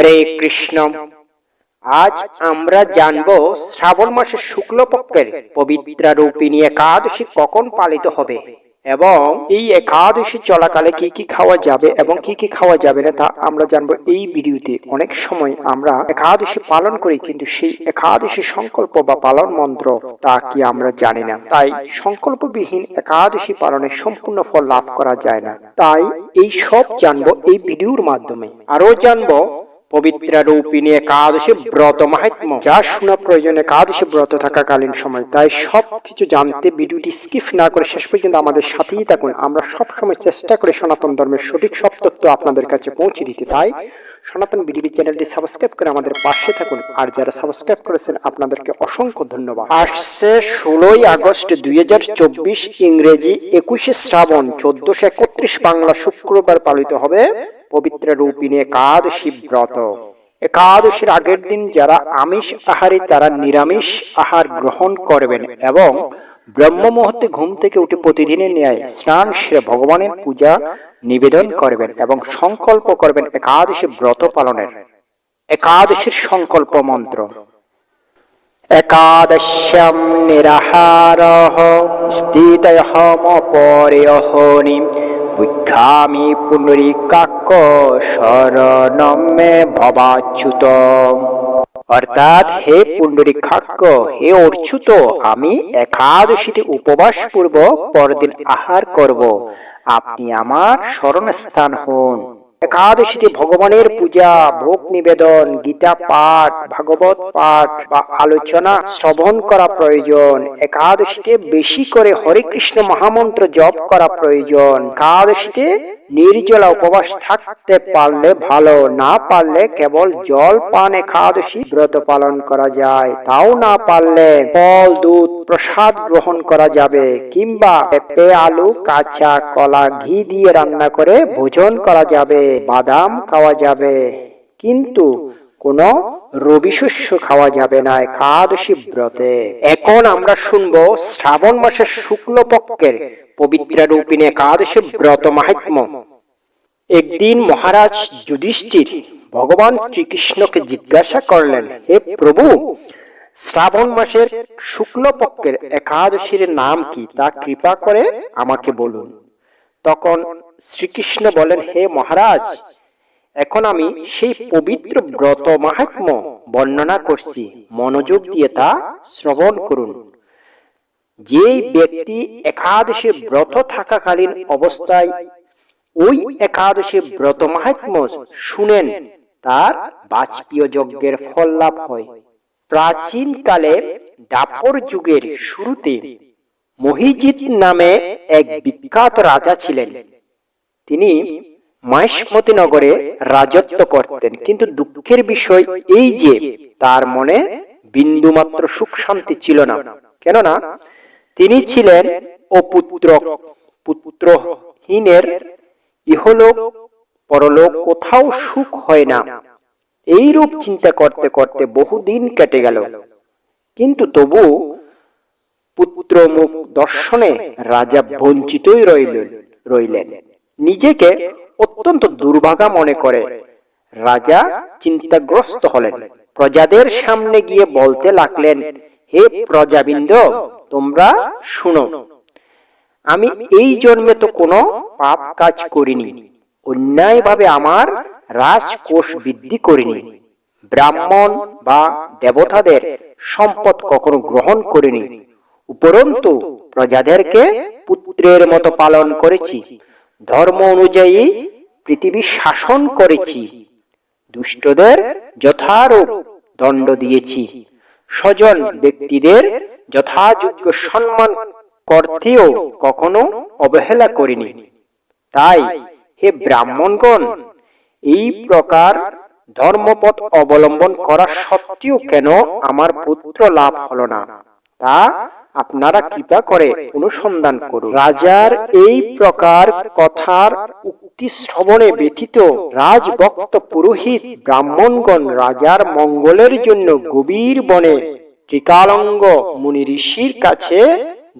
হরে কৃষ্ণ, আজ আমরা জানব শ্রাবণ মাসের শুক্লপক্ষের পবিত্র রূপিণী একাদশী কখন পালিত হবে এবং এই একাদশী চলাকালে কি কি খাওয়া যাবে এবং কি কি খাওয়া যাবে না তা আমরা জানব এই ভিডিওতে। অনেক সময় আমরা একাদশী পালন করি কিন্তু সেই একাদশী সংকল্প বা পালন মন্ত্র তা কি আমরা জানি না। তাই সংকল্পবিহীন একাদশী পালনের সম্পূর্ণ ফল লাভ করা যায় না। তাই এই সব জানব এই ভিডিওর মাধ্যমে। আরও জানব পবিত্র রূপিণী একাদশী ব্রত মাহাত্ম। যা শোনা প্রয়োজন একাদশী ব্রত থাকাকালীন সময়। তাই সব কিছু জানতে ভিডিওটি স্কিপ না করে শেষ পর্যন্ত আমাদের সাথেই থাকুন। আমরা সব সময় চেষ্টা করি সনাতন ধর্মের সঠিক সব তথ্য আপনাদের কাছে পৌঁছে দিতে। তাই সনাতন বিডিবি চ্যানেলটি সাবস্ক্রাইব করে আমাদের পাশে থাকুন। আর যারা সাবস্ক্রাইব করেছেন, আপনাদেরকে অসংখ্য ধন্যবাদ। আসছে ষোলোই আগস্ট দুই হাজার চব্বিশ ইংরেজি একুশে শ্রাবণ, চোদ্দশো একত্রিশ বাংলা শুক্রবার পালিত হবে পবিত্র রূপিণী একাদশী ব্রত। একাদশীর আগের দিন যারা আমিষ আহারী, তারা নিরামিষ আহার গ্রহণ করবেন এবং ব্রহ্ম মুহূর্তে ঘুম থেকে উঠে প্রতিদিনের ন্যায় স্নান সেরে ভগবানের পূজা নিবেদন করবেন এবং সংকল্প করবেন একাদশী ব্রত পালনের। একাদশীর সংকল্প মন্ত্র। একাদশ্যাম নিরাহারহ স্থিতয়মপরেয়হনি বুদ্ধামি পুনরিকাক্য শরণম ভবাচ্যুত। অর্থাৎ হে পুণ্ডরীকাক্য হে অর্চ্যুত, আমি একাদশীতে উপবাস পূর্ব পরদিন আহার করব। আপনি আমার স্মরণ স্থান হন। একাদশীতে ভগবানের পূজা, ভোগ নিবেদন, গীতা পাঠ, ভাগবত পাঠ বা আলোচনা শ্রবণ করা প্রয়োজন। একাদশীতে বেশি করে হরে কৃষ্ণ মহামন্ত্র জপ করা প্রয়োজন। একাদশীতে নির্জলা উপবাস থাকতে পারলে ভালো, না পারলে কেবল জল, পান একাদশী ব্রত পালন করা যায়। তাও না পারলে ফল, দুধ, প্রসাদ গ্রহণ করা যাবে, কিংবা পেঁপে, আলু, কাঁচা, কলা, ঘি দিয়ে রান্না করে ভোজন করা যাবে, বাদাম খাওয়া যাবে। কিন্তু কোন রবি শস্য খাওয়া যাবে না একাদশী ব্রতে। এখন আমরা শুনব শ্রাবণ মাসের শুক্ল পক্ষের পবিত্র রূপিণী একাদশী ব্রত মাহাত্ম একদিন মহারাজ যুধিষ্ঠির ভগবান শ্রীকৃষ্ণকে জিজ্ঞাসা করলেন, হে প্রভু, শ্রাবণ মাসের শুক্ল পক্ষের একাদশীর নাম কি? তা কৃপা করে আমাকে বলুন। তখন শ্রীকৃষ্ণ বলেন, হে মহারাজ এখন আমি সেই পবিত্র ব্রত মাহাত্ম বর্ণনা করছি। মনোযোগ দিয়ে তা শ্রবণ করুন। যেই ব্যক্তি একাদশী ব্রত থাকাকালীন অবস্থায় ওই একাদশী ব্রত মাহাত্ম শুনেন, তার বাজপীয় যজ্ঞের ফল লাভ হয়। প্রাচীন কালে দাপর যুগের শুরুতে মহিজিৎ নামে এক বিখ্যাত রাজা ছিলেন। তিনি মহেশমতি নগরে রাজত্ব করতেন। কিন্তু দুঃখের বিষয় এই যে, তার মনে বিন্দুমাত্র সুখ শান্তি ছিল না। কেননা, তিনি ছিলেন অপুত্র পুত্রহীনের ইহলোক, পরলোক কোথাও সুখ হয় না। এই রূপ চিন্তা করতে করতে বহুদিন কেটে গেল। কিন্তু তবু পুত্র মুখ দর্শনে রাজা বঞ্চিতই রইলেন রইলেন। নিজেকে অত্যন্ত দুর্ভাগা মনে করে। রাজা চিন্তাগ্রস্ত হলেন। প্রজাদের সামনে গিয়ে বলতে লাগলেন, হে প্রজাবৃন্দ, তোমরা শুনো, আমি এই জন্মে তো কোনো পাপ কাজ করিনি, অন্যায়ভাবে আমার রাজকোষ বৃদ্ধি করিনি। ব্রাহ্মণ বা দেবতাদের সম্পদ কখনো গ্রহণ করিনি, উপরন্তু প্রজাদেরকে পুত্রের মতো পালন করেছি। ধর্ম অনুযায়ী পৃথিবী শাসন করেছি। দুষ্টদের যথারূপ দণ্ড দিয়েছি। স্বজন ব্যক্তিদের যথাযোগ্য সম্মান করতেও কখনো অবহেলা করিনি। তাই হে ব্রাহ্মণগণ, এই প্রকার ধর্মপথ অবলম্বন করা সত্ত্বেও কেন আমার পুত্র লাভ হলো না? তা আপনারা কৃপা করে অনুসন্ধান করুন। রাজার এই প্রকার কথার উক্তি শ্রবণে ব্যথিত রাজভক্ত পুরোহিত ব্রাহ্মণগণ রাজার মঙ্গলের জন্য গভীর বনে ত্রিকালঙ্গ মুনি ঋষির কাছে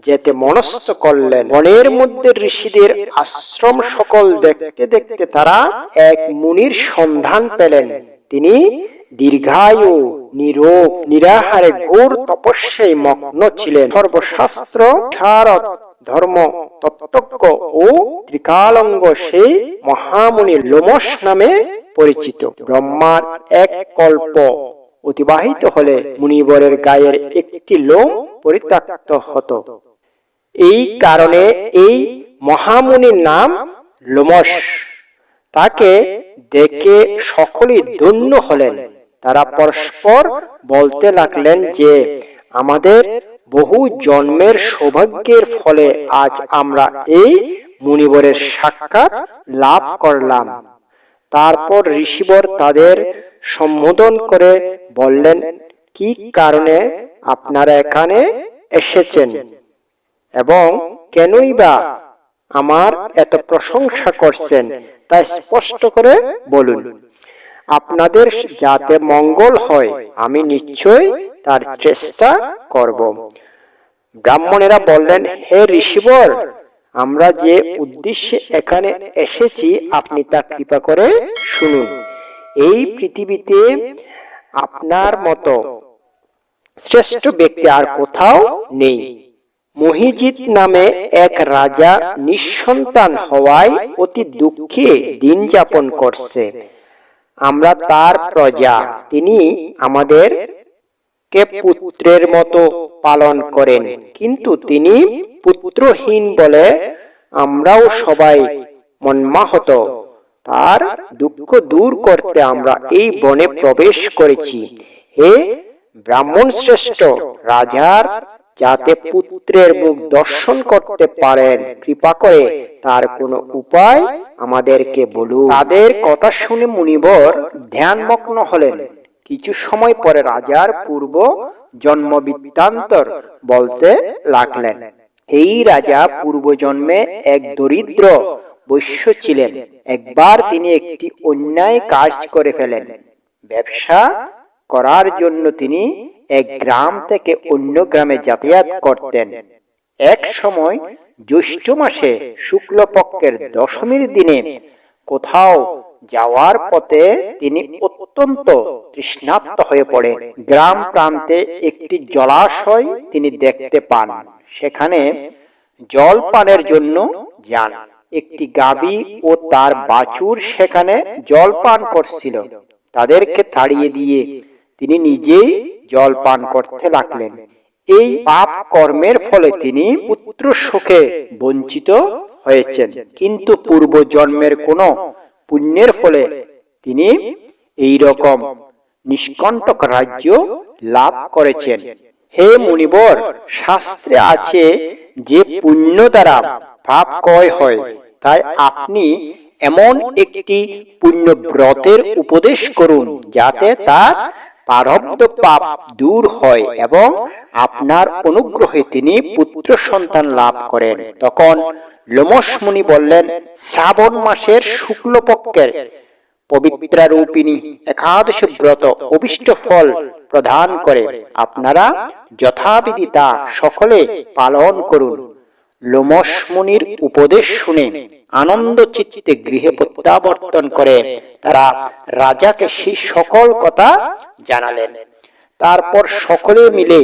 যেতে মনস্থ করলেন। বনের মধ্যে ঋষিদের আশ্রম সকল দেখতে দেখতে তারা এক মুনির সন্ধান পেলেন। তিনি দীর্ঘায়ু নিরোগ, নিরাহারে ঘোর তপস্যায় মগ্ন ছিলেন। সর্বশাস্ত্র শারদ ধর্ম, তত্ত্বজ্ঞ ও ত্রিকালঙ্গ সেই মহামুনি লোমস নামে পরিচিত। ব্রহ্মার এক কল্প অতিবাহিত হলে মুনিবরের গায়ের একটি লোম পরিত্যক্ত হতো। এই কারণে এই মহামুনির নাম লোমস তাকে দেখে সকলেই ধন্য হলেন। তারা পরস্পর বলতে লাগলেন যে, আমাদের বহু জন্মের সৌভাগ্যের ফলে আজ আমরা এই মুনিবরের সাক্ষাৎ লাভ করলাম। তারপর ঋষিবর তাদের সম্বোধন করে বললেন, কি কারণে আপনারা এখানে এসেছেন? এবং কেনই বা আমার এত প্রশংসা করছেন? তা স্পষ্ট করে বলুন। আপনাদের যাতে মঙ্গল হয়, আমি নিশ্চয় তার চেষ্টা করব। ব্রাহ্মণেরা বললেন, হে ঋষিবর, আমরা যে উদ্দেশ্যে এখানে এসেছি, আপনি তা কৃপা করে শুনুন। এই পৃথিবীতে আপনার মতো শ্রেষ্ঠ ব্যক্তি আর কোথাও নেই। মহিজিৎ নামে এক রাজা নিঃসন্তান হওয়ায় অতি দুঃখে দিন যাপন করছে। আমরা তার প্রজা, তিনি আমাদের কে পুত্রের মতো পালন করেন। কিন্তু তিনি পুত্রহীন বলে আমরাও সবাই মনমাহত। তার দুঃখ দূর করতে আমরা এই বনে প্রবেশ করেছি। হে ব্রাহ্মণ শ্রেষ্ঠ রাজার, যাতে পুত্রের মুখ দর্শন করতে পারেন, কৃপা করে তার কোনো উপায় আমাদেরকে বলুন তাদের কথা শুনে মুনিবর ধ্যানমগ্ন হলেন। কিছু সময় পরে রাজার পূর্ব জন্ম বৃত্তান্তর বলতে লাগলেন, এই রাজা পূর্বজন্মে এক দরিদ্র বৈশ্য ছিলেন। একবার তিনি একটি অন্যায় কাজ করে ফেলেন। ব্যবসা করার জন্য তিনি এক গ্রাম থেকে অন্য গ্রামে যাতায়াত করতেন। এক সময় জ্যৈষ্ঠ মাসে শুক্লপক্ষের দশমীর দিনে কোথাও যাওয়ার পথে তিনি অত্যন্ত তৃষ্ণার্ত হয়ে পড়ে। গ্রাম প্রান্তে একটি জলাশয় তিনি দেখতে পান। সেখানে জল পানের জন্য যান। একটি গাবি ও তার বাছুর সেখানে জল পান করছিল। তাদেরকে তাড়িয়ে দিয়ে তিনি নিজেই জল পান করতে লাগলেন। এই পাপ কর্মের ফলে তিনি পুত্র সুখে বঞ্চিত হয়েছেন। কিন্তু পূর্ব জন্মের কোন পুণ্যের ফলে তিনি এই রকম নিষ্কণ্টক রাজ্য লাভ করেছেন। হে মুনিবর, শাস্ত্রে আছে যে পুণ্য দ্বারা পাপ কয় হয়, তাই আপনি এমন একটি পুণ্য ব্রতের উপদেশ করুন, যাতে তার প্রারব্ধ পাপ দূর হয় এবং আপনার অনুগ্রহে তিনি পুত্র সন্তান লাভ করেন। তখন লোমস মুনি বললেন, শ্রাবণ মাসের শুক্লপক্ষের পবিত্রা রূপিণী একাদশ ব্রত অভিষ্ট ফল প্রদান করে। আপনারা যথাবিধি তা সকলে পালন করুন। লোমস উপদেশ শুনে আনন্দ চিত্তে গৃহে প্রত্যাবর্তন করে তারা রাজাকে সেই সকল কথা জানালেন। তারপর সকলে মিলে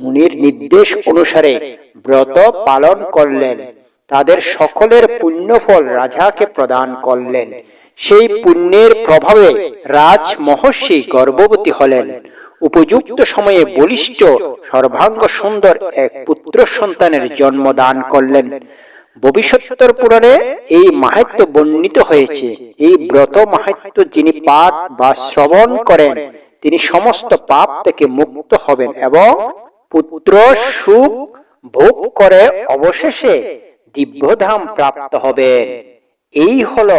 মুনির নির্দেশ অনুসারে ব্রত পালন করলেন। তাদের সকলের পুণ্যফল রাজাকে প্রদান করলেন। সেই পুণ্যের প্রভাবে রাজ মহর্ষি গর্ভবতী হলেন। উপযুক্ত সময়ে বলিষ্ঠ, সর্বাঙ্গ সুন্দর এক পুত্র সন্তানের জন্ম দান করলেন। ভবিষ্যত্তর পুরাণে এই মাহাত্ম বর্ণিত হয়েছে। এই ব্রত মাহাত্ম যিনি পাঠ বা শ্রবণ করেন, তিনি সমস্ত পাপ থেকে মুক্ত হবেন এবং পুত্র সুখ ভোগ করে অবশেষে দিব্যধাম প্রাপ্ত হবেন। এই হলো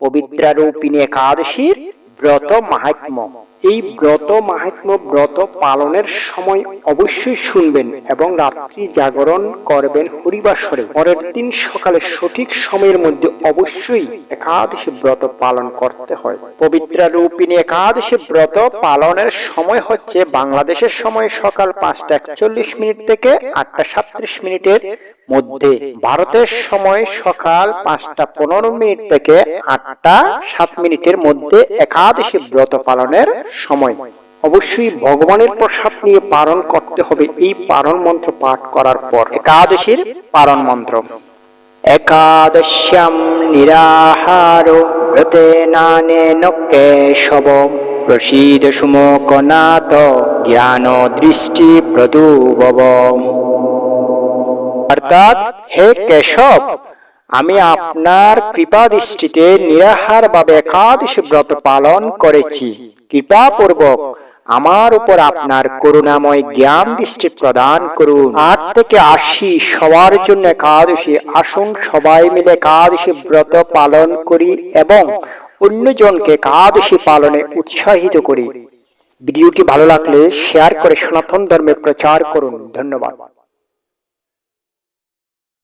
পবিত্রারূপিণী একাদশীর ব্রত মাহাত্ম এই ব্রত মাহাত্ম ব্রত পালনের সময় অবশ্যই শুনবেন এবং রাত্রি জাগরণ করবেন হরিবাসরে। পরের দিন সকালে সঠিক সময়ের মধ্যে অবশ্যই একাদশী ব্রত পালন করতে হয়। পবিত্র রূপিণী একাদশী ব্রত পালনের সময় হচ্ছে বাংলাদেশের সময় সকাল পাঁচটা একচল্লিশ মিনিট থেকে আটটা সাতত্রিশ মিনিটের মধ্যে। ভারতের সময় সকাল পাঁচটা পনেরো মিনিট থেকে আটটা সাত মিনিটের মধ্যে একাদশী ব্রত পালনের সময়। অবশ্যই ভগবানের প্রসাদ নিয়ে পালন করতে হবে। এই পালন মন্ত্র পাঠ করার পর। একাদশীর পালন মন্ত্র। একাদশ্যাম নিরাহার ব্রতে নানেন কেশব প্রসীদ সুমকনাথ জ্ঞান দৃষ্টি প্রদুভব অর্থাৎ, হে কেশব, আমি আপনার কৃপা দৃষ্টিতে নিরাহার ভাবে একাদশ ব্রত পালন করেছি। কৃপা পূর্বক আমার উপর আপনার করুণাময় জ্ঞান দৃষ্টি প্রদান করুন। আট থেকে আশি সবার জন্য একাদশী আসুন, সবাই মিলে একাদশী ব্রত পালন করি এবং অন্যজনকে একাদশী পালনে উৎসাহিত করি। ভিডিওটি ভালো লাগলে শেয়ার করে সনাতন ধর্মে প্রচার করুন। ধন্যবাদ।